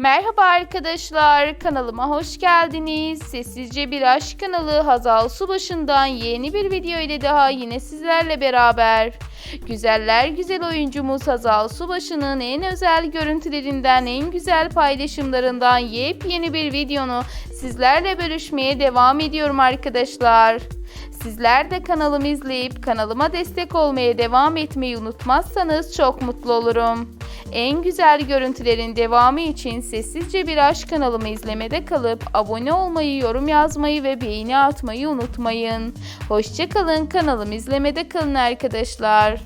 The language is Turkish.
Merhaba arkadaşlar, kanalıma hoş geldiniz. Sessizce Bir Aşk kanalı Hazal Subaşı'ndan yeni bir video ile daha yine sizlerle beraber. Güzeller güzel oyuncumuz Hazal Subaşı'nın en özel görüntülerinden, en güzel paylaşımlarından yepyeni bir videonu sizlerle bölüşmeye devam ediyorum arkadaşlar. Sizler de kanalımı izleyip kanalıma destek olmaya devam etmeyi unutmazsanız çok mutlu olurum. En güzel görüntülerin devamı için sessizce bir aşk kanalımı izlemede kalıp abone olmayı, yorum yazmayı ve beğeni atmayı unutmayın. Hoşçakalın kanalımı izlemede kalın arkadaşlar.